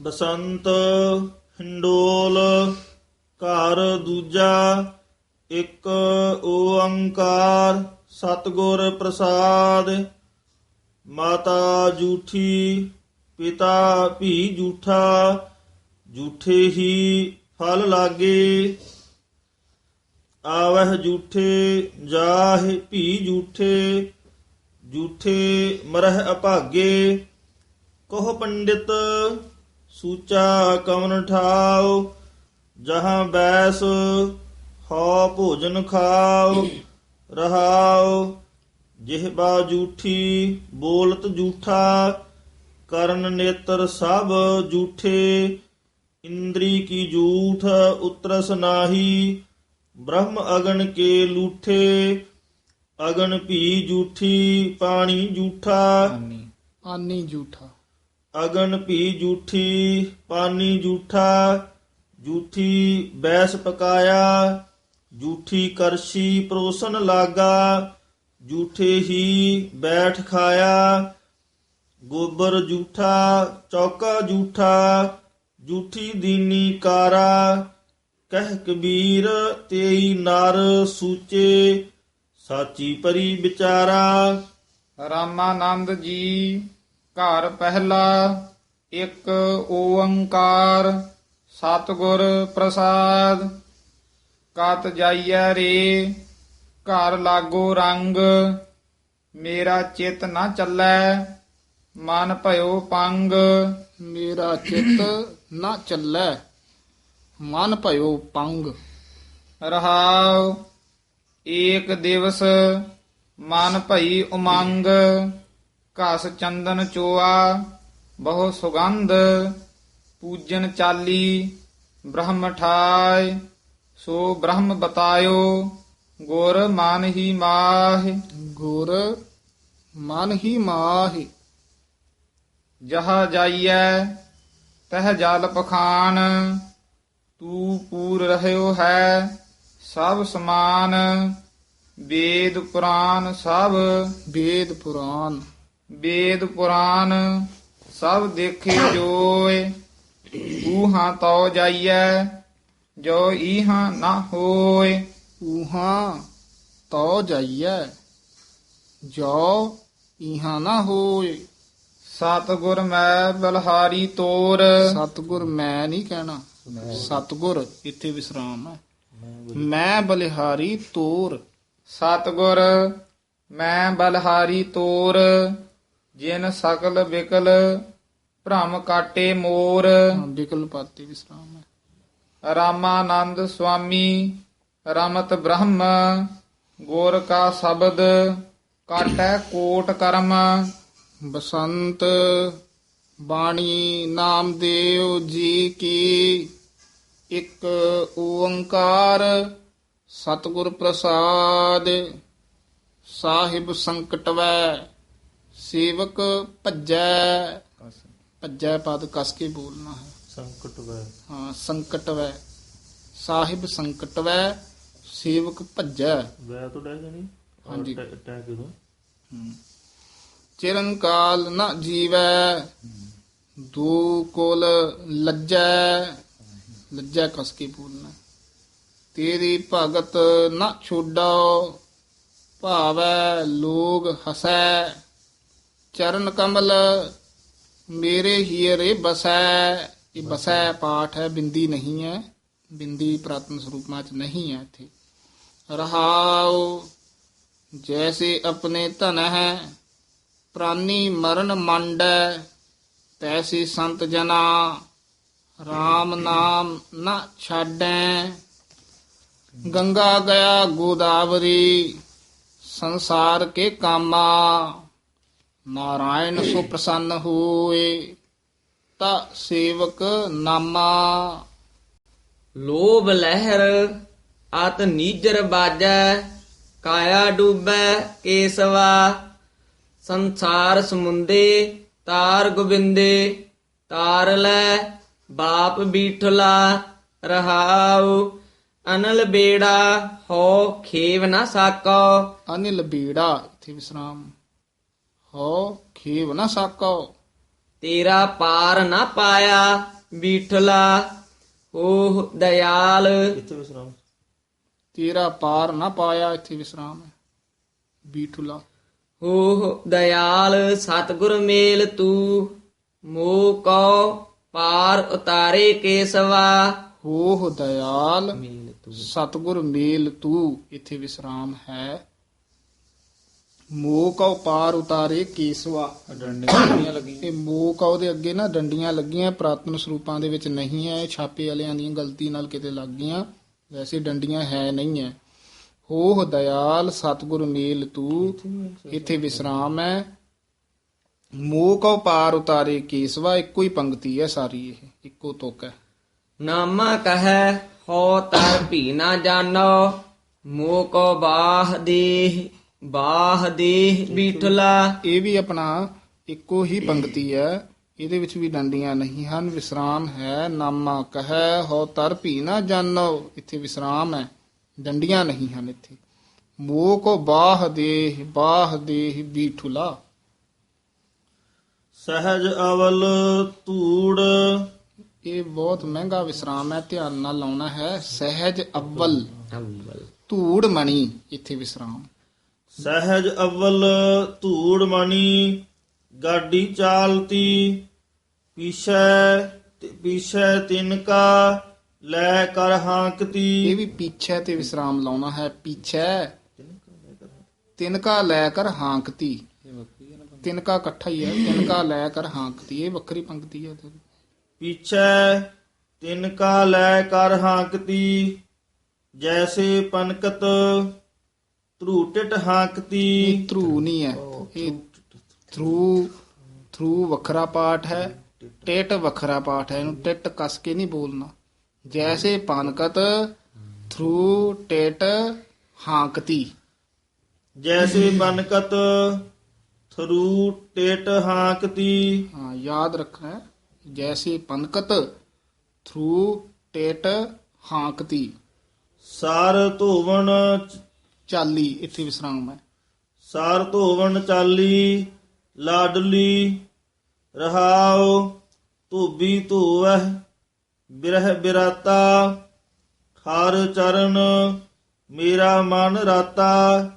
ਬਸੰਤ, ਹਿੰਡੋਲ, ਘਰ ਦੂਜਾ, ਇੱਕ ਓੰਕਾਰ ਸਤਿਗੁਰ ਪ੍ਰਸਾਦ। ਮਾਤਾ ਜੂਠੀ, ਪਿਤਾ ਭੀ ਜੂਠਾ, ਜੂਠੇ ਹੀ ਫਲ ਲਾਗੇ। ਆਵਹਿ ਜੂਠੇ, ਜਾਹ ਭੀ ਜੂਠੇ ਜੂਠੇ ਮਰਹ ਅਭਾਗੇ। ਕਹ ਪੰਡਿਤ ਸੂਚਾ ਕਵਨ ਠਾਉ ਜਹਾਂ ਬੈਸ ਹਉ ਭੋਜਨ ਖਾਉ ਰਹਾਉ ਜਿਹਬਾ ਜੂਠੀ ਬੋਲਤ ਜੂਠਾ ਕਰਨ ਨੇਤਰ ਸਭ ਜੂਠੇ ਇੰਦਰੀ ਕੀ ਜੂਠ ਉਤਰਸ ਨਾਹੀ ਬ੍ਰਹਮ ਅਗਨ ਕੇ ਲੂਠੇ ਅਗਨ ਭੀ ਜੂਠੀ ਪਾਣੀ ਜੂਠਾ। ਆਨੀ ਆਨੀ ਝੂਠਾ ਅਗਨ ਭੀ ਜੂਠੀ, ਪਾਨੀ ਜੂਠਾ, ਜੂਠੀ ਬੈਸ ਪਕਾਇਆ, ਜੂਠੀ ਕਰਸ਼ੀ ਪਰੋਸਨ ਲਾਗਾ, ਜੂਠੇ ਹੀ ਬੈਠ ਖਾਇਆ, ਗੋਬਰ ਜੂਠਾ, ਚੌਕਾ ਜੂਠਾ, ਜੂਠੀ ਦੀਨੀ ਕਾਰਾ, ਕਹਿ ਕਬੀਰ ਤੇਈ ਨਰ ਸੂਚੇ, ਸਾਚੀ ਪਰੀ ਵਿਚਾਰਾ। ਰਾਮਾਨੰਦ ਜੀ ਘਰ ਪਹਿਲਾ ਇੱਕ ਓੰਕਾਰ ਸਤਿਗੁਰ ਪ੍ਰਸਾਦ। ਕਤ ਜਾਈਐ ਰੇ ਘਰ ਲਾਗੋ ਰੰਗ ਮੇਰਾ ਚਿਤ ਨਾ ਚੱਲੈ ਮਨ ਭਇਓ ਪੰਗ। ਮੇਰਾ ਚਿਤ ਨਾ ਚੱਲੈ ਮਨ ਭਇਓ ਪੰਗ। ਰਹਾਉ ਏਕ ਦਿਵਸ ਮਨ ਭਈ ਉਮੰਗ। ਘਸ ਚੰਦਨ ਚੋਆ ਬਹੁ ਸੁਗੰਧ ਪੂਜਨ ਚਾਲੀ ਬ੍ਰਹਮ ਠਾਇ ਸੋ ਬ੍ਰਹਮ ਬਤਾਇਓ ਗੁਰ ਮਨ ਹੀ ਮਾਹਿ। ਗੁਰ ਮਨ ਹੀ ਮਾਹਿ। ਜਹਾ ਜਾਈਐ ਤਹ ਜਲ ਪਖਾਨ ਤੂੰ ਪੂਰ ਰਹਿਓ ਹੈ ਸਭ ਸਮਾਨ ਵੇਦ ਪੁਰਾਨ ਸਭ। ਵੇਦ ਪੁਰਾਨ। ਵੇਦ ਪੁਰਾਨ ਸਭ ਦੇਖੇ ਜੋਏ। ਊਹਾਂ ਤਉ ਜਾਈਐ ਜੋ ਈਹਾਂ ਨਾ ਹੋਏ। ਊਹਾਂ ਤਉ ਜਾਈਐ ਜੋ ਈਹਾਂ ਨਾ ਹੋਏ। ਸਤਗੁਰ ਮੈਂ ਬਲਹਾਰੀ ਤੋਰ। ਸਤਗੁਰ ਮੈਂ ਨਹੀਂ ਕਹਿਣਾ ਸਤਗੁਰ ਇੱਥੇ ਵਿਸਰਾਮ ਹੈ। ਮੈਂ ਬਲਿਹਾਰੀ ਤੋਰ। ਸਤਗੁਰ ਮੈਂ ਬਲਿਹਾਰੀ ਤੋਰ। ਜਿਨ ਸਕਲ ਵਿਕਲ ਭ੍ਰਮ ਕਾਟੇ ਮੋਰ। ਵਿਕਲ ਪਾਤੇ ਵਿਸਰਾਮ ਹੈ। ਰਾਮਾਨੰਦ ਸੁਆਮੀ ਰਮਤ ਬ੍ਰਹਮ ਗੁਰ ਕਾ ਸ਼ਬਦ ਕਾਟੈ ਕੋਟ ਕਰਮ। ਬਸੰਤ ਬਾਣੀ ਨਾਮਦੇਵ ਜੀ ਕੀ ਇੱਕ ਓੰਕਾਰ ਸਤਿਗੁਰ ਪ੍ਰਸਾਦ ਸਾਹਿਬ ਸੰਕਟ ਵੈ। ਸੇਵਕ ਭੱਜੈ ਭੱਜੈ ਪਦ ਕਸ ਕੇ ਬੋਲਣਾ ਹੈ। ਸੰਕਟ ਵੈ। ਹਾਂ ਸੰਕਟ ਵੈ। ਸਾਹਿਬ ਸੰਕਟ ਵੈ ਸੇਵਕ ਭੱਜੈ। ਵੈ ਤੋਂ ਡੈ ਜਾਣੀ? ਹਾਂਜੀ। ਟੈ ਕਿਦੋਂ ਚਿਰਨ ਕਾਲ ਨ ਜੀਵੈ ਦੂ ਕੋਲ ਲੱਜੈ। ਲੱਜੈ ਕਸ ਕੇ ਬੋਲਣਾ ਤੇਰੀ ਭਗਤ ਨ ਛੋਡੋ ਭਾਵੈ ਲੋਗ ਹਸੈ। ਚਰਨ ਕਮਲ ਮੇਰੇ ਹੀਰੇ ਬਸੈ ਇਹ ਬਸੈ ਪਾਠ ਹੈ ਬਿੰਦੀ ਨਹੀਂ ਹੈ ਬਿੰਦੀ ਪ੍ਰਾਤਨ ਸਰੂਪਾਂ ਚ ਨਹੀਂ ਹੈ ਇੱਥੇ ਰਹਾਉ ਜੈਸੇ ਆਪਣੇ ਧਨ ਹੈ ਪ੍ਰਾਨੀ ਮਰਨ ਮੰਡੈ ਤੈਸੀ ਸੰਤ ਜਨਾ RAM ਨਾਮ ਨਾ ਛਾਡੈ ਗੰਗਾ ਗਿਆ ਗੋਦਾਵਰੀ ਸੰਸਾਰ ਕੇ ਕਾਮਾ ਨਾਰਾਇਣ ਸੋ ਪ੍ਰਸੰਨ ਹੋਏ ਤਾ ਸੇਵਕ ਨਾਮਾ। ਲੋਭ ਲਹਿਰ ਅਤ ਨੀਜਰ ਬਾਜੈ ਕਾਇਆ ਡੂਬੈ ਕੇਸਵਾ। ਸੰਸਾਰ ਸਮੁੰਦੇ ਤਾਰ ਗੋਬਿੰਦੇ ਤਾਰ ਲੈ ਬਾਪ ਬੀਠਲਾ ਰਹਾਉ। ਅਨਲ ਬੇੜਾ ਹੋ ਖੇਵ ਨਾ ਸਾਕੋ। ਅਨਿਲ ਬੀੜਾ ਇਥੇ ਵਿਸਰਾਮ। ਹੋ ਖੇਵ ਨਾ ਸਾਕੋ। ਤੇਰਾ ਪਾਰ ਨਾ ਪਾਇਆ ਬੀਠਲਾ ਓਹ ਦਇਆਲ। ਇੱਥੇ ਵਿਸਰਾਮ। ਤੇਰਾ ਪਾਰ ਨਾ ਪਾਇਆ ਇੱਥੇ ਵਿਸਰਾਮ ਹੈ। ਬੀਠੁਲਾ ਓਹ ਦਇਆਲ ਸਤਿਗੁਰ ਮੇਲ ਤੂੰ ਮੋਹ ਕੋ ਪਾਰ ਉਤਾਰੇ ਕੇਸਵਾ। ਹੋਹ ਦਇਆਲ ਮੇਲ ਤੂੰ। ਸਤਗੁਰ ਮੇਲ ਤੂੰ ਇੱਥੇ ਵਿਸਰਾਮ ਹੈ। ਮੋਹ ਕਉ ਪਾਰ ਉਤਾਰੇ ਕੇਸਵਾ। ਇਹ ਮੋਹ ਕਉ ਦੇ ਅੱਗੇ ਨਾ ਡੰਡੀਆਂ ਲੱਗੀਆਂ ਪ੍ਰਾਤਨ ਸਰੂਪਾਂ ਦੇ ਵਿੱਚ ਨਹੀਂ ਹੈ ਇਹ ਛਾਪੇ ਵਾਲਿਆਂ ਦੀਆਂ ਗਲਤੀ ਨਾਲ ਕਿਤੇ ਲੱਗ ਗਈਆਂ। ਵੈਸੇ ਡੰਡੀਆਂ ਹੈ ਨਹੀਂ ਹੈ। ਹੋਹ ਦਇਆਲ ਸਤਗੁਰ ਮੇਲ ਤੂੰ ਇੱਥੇ ਵਿਸਰਾਮ ਹੈ। ਮੋਹ ਕਉ ਪਾਰ ਉਤਾਰੇ ਕੇਸਵਾ ਇੱਕੋ ਹੀ ਪੰਕਤੀ ਹੈ ਸਾਰੀ ਇਹ ਇੱਕੋ ਤੁਕ ਹੈ। ਨਾਮਾ ਕਹੈ ਹੋ ਤਰ ਭੀ ਨਾ ਜਾਣੋ ਮੋਹ ਕੋ ਬਾਹ ਦੇਹ ਬਾਹ ਦੇਹ ਬੀਠਲਾ। ਇਹ ਵੀ ਆਪਣਾ ਇੱਕੋ ਹੀ ਪੰਕਤੀ ਹੈ। ਇਹਦੇ ਵਿੱਚ ਵੀ ਡੰਡੀਆਂ ਨਹੀਂ ਹਨ। ਵਿਸਰਾਮ ਹੈ ਨਾਮਾ ਕਹੈ ਹੋ ਤਰ ਭੀ ਨਾ ਜਾਣੋ। ਇੱਥੇ ਵਿਸਰਾਮ ਹੈ। ਡੰਡੀਆਂ ਨਹੀਂ ਹਨ ਇੱਥੇ। ਮੋਹ ਕੋ ਬਾਹ ਦੇਹ ਬਾਹ ਦੇਹ ਬੀਠੁਲਾ। ਸਹਿਜ ਅਵਲ ਧੂੜ। ਇਹ ਬਹੁਤ ਮਹਿੰਗਾ ਵਿਸਰਾਮ ਹੈ। ਧਿਆਨ ਨਾਲ ਲਾਉਣਾ ਹੈ। ਸਹਿਜ ਅਵਲ। ਧੂੜ ਮਣੀ। ਇੱਥੇ ਵਿਸਰਾਮ। ਸਹਿਜ ਅਵਲ ਧੂੜ ਮਣੀ ਗਾਡੀ ਚਾਲਤੀ ਪਿਛੈ ਪਿਛੈ ਤਿਨਕਾ ਲੈ ਕਰ ਇਹ ਹਾਂਕਤੀ ਵੀ ਪਿੱਛੇ ਤੇ ਵਿਸਰਾਮ ਲਾਉਣਾ ਹੈ ਪਿੱਛੇ। ਤਿਨਕਾ ਲੈ ਕਰ ਹਾਂਕਤੀ। ਤਿਨਕਾ ਇਕੱਠਾ ਹੀ ਹੈ ਤਿਨਕਾ ਲੈ ਕਰ ਹਾਂਕਤੀ। ਇਹ ਵੱਖਰੀ ਪੰਕਤੀ ਹੈ ਪਿਛੈ ਤਿਨਕਾ ਲੈ ਕਰ ਹਾਂਕਤੀ ਜੈਸੇ ਪਨਕਤ ਧਰੂਟਿਟ ਹਾਂਕਤੀ ਧਰੂ ਨਹੀਂ ਹੈ। ਇਹ ਥਰੂ ਥਰੂ ਵੱਖਰਾ ਪਾਠ ਹੈ। ਟੇਟ ਵੱਖਰਾ ਪਾਠ ਹੈ। ਇਹਨੂੰ ਟਿਟ ਕਸ ਕੇ ਨਹੀਂ ਬੋਲਣਾ। ਜੈਸੇ ਪਨਕਤ ਥਰੂ ਟੇਟ ਹਾਂਕਤੀ ਜੈਸੇ ਬਨਕਤ ਥਰੂ ਟੇਟ ਹਾਂਕਤੀ ਹਾਂ ਯਾਦ ਰੱਖਣਾ ਹੈ। ਜੈਸੇ ਪਨਕਤ ਥਰੂ ਟੇਟ ਹਾਂਕਤੀ ਸਾਰ ਧੋਵਣ ਚਾਲੀ ਇੱਥੇ ਵਿਸਰਾਮ ਹੈ। ਸਾਰ ਧੋਵਣ ਚਾਲੀ ਲਾਡਲੀ ਰਹਾਉ ਧੋਬੀ ਧੋਵਹਿ ਬਿਰਹ ਬਿਰਾਤਾ ਹਰ ਚਰਨ ਮੇਰਾ ਮਨ ਰਾਤਾ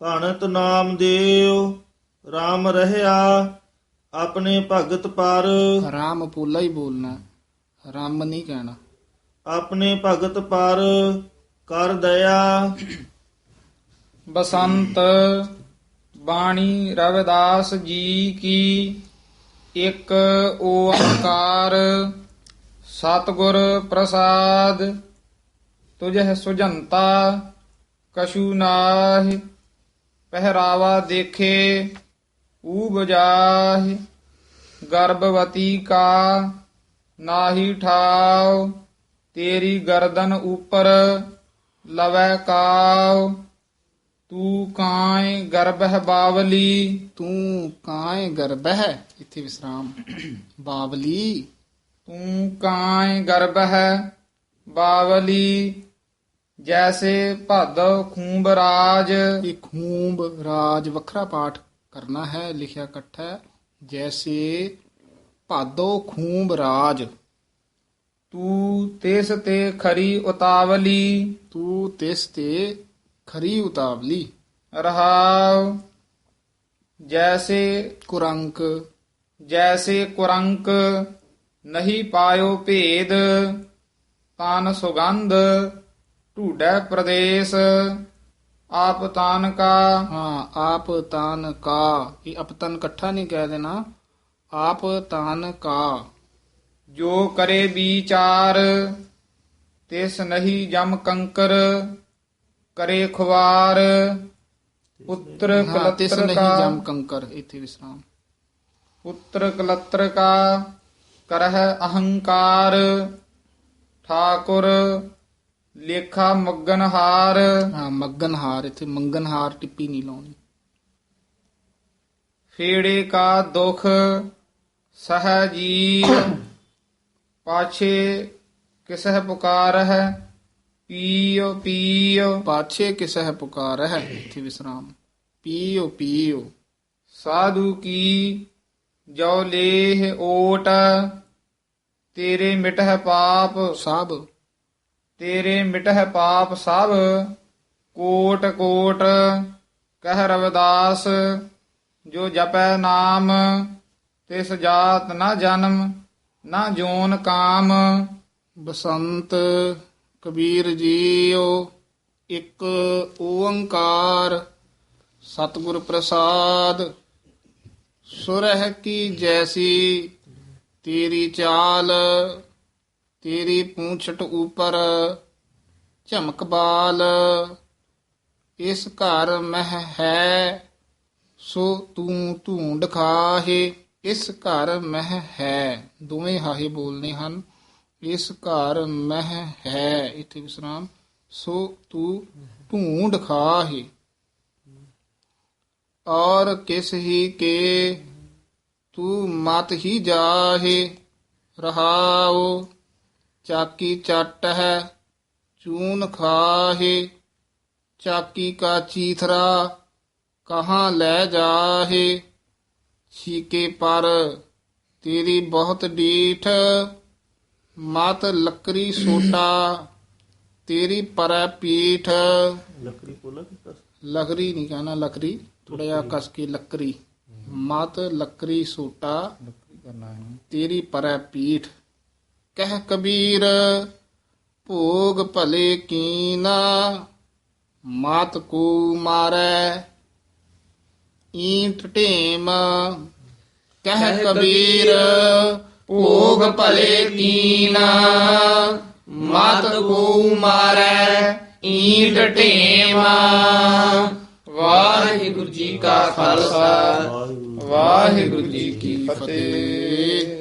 ਭਣਤ ਨਾਮ ਦੇਵ RAM ਰਹਿਆ ਆਪਣੇ ਭਗਤ ਪਰ। ਰਾਮ ਪੋਲਾ ਹੀ ਬੋਲਣਾ। ਰਾਮ ਨਹੀਂ ਕਹਿਣਾ। ਆਪਣੇ ਭਗਤ ਪਰ ਕਰ ਦਇਆ ਬਸੰਤ ਬਾਣੀ ਰਵਿਦਾਸ ਜੀ ਕੀ ਇੱਕ ਓੰਕਾਰ ਸਤਿਗੁਰ ਪ੍ਰਸਾਦ ਤੁਝਹਿ ਸੁਜੰਤਾ, ਕਛੂ ਨਾਹਿ, ਪਹਿਰਾਵਾ ਦੇਖੇ, ਊਬ ਜਾਹਿ, ਗਰਭਵਤੀ ਕਾ ਨਾਹੀ ਠਾਉ, ਤੇਰੀ ਗਰਦਨ ਉਪਰ ਲਵੈ ਕਾਉ। ਤੂੰ ਕਾਇ ਗਰਭਹਿ ਬਾਵਲੀ, ਤੂੰ ਕਾਇ ਗਰਬਹਿ, ਇੱਥੇ ਵਿਸਰਾਮ। ਬਾਵਲੀ, ਤੂੰ ਕਾਇ ਗਰਭਹਿ ਬਾਵਲੀ, ਜੈਸੇ ਭਾਦਵ ਖੂੰਬ ਰਾਜ। ਇਹ ਖੂੰਬ ਰਾਜ ਵੱਖਰਾ ਪਾਠ ਕਰਨਾ ਹੈ, ਲਿਖਿਆ ਇਕੱਠਾ ਜੈਸੇ ਭਾਦੋ ਖੂੰਬ ਰਾਜ। ਤੂੰ ਤਿਸ ਤੇ ਖਰੀ ਉਤਾਵਲੀ, ਤੂੰ ਤਿਸ ਤੇ ਖਰੀ ਉਤਾਵਲੀ। ਰਹਾਉ। ਜੈਸੇ ਕੁਰੰਕ। ਜੈਸੇ ਕੁਰੰਕ ਨਹੀਂ ਪਾਇਓ ਭੇਦ ਤਨ ਸੁਗੰਧ ਢੂਡੈ ਪ੍ਰਦੇਸ਼। ਆਪ ਤਾਨ ਕਾ। ਹਾਂ ਆਪ ਤਾਨ ਕਾ। ਇਹ ਅਪਤਨ ਇਕੱਠਾ ਨਹੀਂ ਕਹਿ ਦੇਣਾ। ਆਪ ਤਾਨ ਕਾ। ਜੋ ਕਰੇ ਵਿਚਾਰ ਤਿਸ ਨਹੀਂ ਜਮ ਕੰਕਰ। ਕਰੇ ਖੁਵਾਰ ਪੁੱਤਰ ਹਾਂ ਤਿਸ ਕਲਤਰ ਨਹੀਂ ਕਾ। ਜਮ ਕੰਕਰ ਇੱਥੇ ਵਿਸਰਾਮ। ਪੁੱਤਰ ਕਲਤਰ ਕਾ ਕਰਹਿ ਅਹੰਕਾਰ। ਠਾਕੁਰ ਲੇਖਾ ਮਗਨਹਾਰ। ਹਾਂ ਮੱਗਨਹਾਰ ਇੱਥੇ ਮੰਗਨਹਾਰ ਟਿੱਪੀ ਨਹੀਂ ਲਾਉਣੀ। ਫੇੜੇ ਕਾ ਦੁਖ ਸਹਜੀ ਪਾਛੇ ਕਿਸਹਿ ਪੁਕਾਰ ਹੈ ਪੀਓ ਪੀਓ ਪਾਛੇ ਕਿਸਹਿ ਪੁਕਾਰ ਹੈ ਇੱਥੇ ਵਿਸਰਾਮ। ਪੀਓ ਪੀਓ ਸਾਧੂ ਕੀ ਜੋ ਲੇਹ ਓਟ ਤੇਰੇ ਮਿਟਹਿ ਪਾਪ ਸਭ ਤੇਰੇ ਮਿਟਹਿ ਪਾਪ ਸਭ ਕੋਟ ਕੋਟ ਕਹਿ ਰਵਿਦਾਸ ਜੋ ਜਪੈ ਨਾਮ ਤਿਸ ਜਾਤ ਨਾ ਜਨਮ ਨਾ ਜੋਨ ਕਾਮ। ਬਸੰਤ ਕਬੀਰ ਜੀਓ ਇੱਕ ਓੰਕਾਰ, ਸਤਿਗੁਰ ਪ੍ਰਸਾਦ। ਸੁਰਹਿ ਕੀ ਜੈਸੀ, ਤੇਰੀ ਚਾਲ, ਤੇਰੀ ਪੂੰਛਟ ਉਪਰ ਝਮਕ ਬਾਲ। ਇਸ ਘਰ ਮਹਿ ਹੈ, ਸੋ ਤੂੰ ਢੂੰਡ ਖਾਹੇ, ਇਸ ਘਰ ਮਹਿ ਹੈ। ਦੋਵੇਂ ਹਾਹੇ ਬੋਲਨੇ ਹਨ। ਇਸ ਘਰ ਮਹਿ ਹੈ। ਇਥੇ ਵਿਸਰਾਮ। ਸੋ ਤੂੰ ਢੂੰਡ ਖਾਹੇ ਔਰ ਕਿਸ ਹੀ ਕੇ ਤੂੰ ਮਤ ਹੀ ਜਾਹੇ। ਰਹਾਉ, ਚਾਕੀ ਚੱਟ ਹੈ, ਚੂਨ ਖਾਹੇ। ਚਾਕੀ ਕਾ ਚੀਥਰਾ ਕਹਾਂ ਲੈ ਜਾਹੇ। ਛੀਕੇ ਪਰ ਤੇਰੀ ਬਹੁਤ ਡੀਠ ਮਤ ਲੱਕਰੀ ਸੋਟਾ ਤੇਰੀ ਪਰੈ ਪੀਠ। ਲਕਰੀ ਨਹੀਂ ਕਹਿਣਾ ਲਕਰੀ ਥੋੜਾ ਜਿਹਾ ਕਸ ਕੇ ਲੱਕਰੀ ਮਤ ਲੱਕਰੀ ਸੋਟਾ ਤੇਰੀ ਪਰੈ ਪੀਠ। ਕਹਿ ਕਬੀਰ ਭੋਗ ਭਲੇ ਕੀਨਾ ਮਾਤ ਕੋ ਮਾਰੈ ਈਂਟ ਢੇਮ। ਕਹਿ ਕਬੀਰ ਭੋਗ ਭਲੇ ਕੀਨਾ। ਮਤ ਕੋ ਮਾਰੈ, ਈਂਟ ਢੇਮ। ਵਾਹਿਗੁਰੂ ਜੀ ਕਾ ਖਾਲਸਾ, ਵਾਹਿਗੁਰੂ ਜੀ ਕੀ ਫਤਿਹ।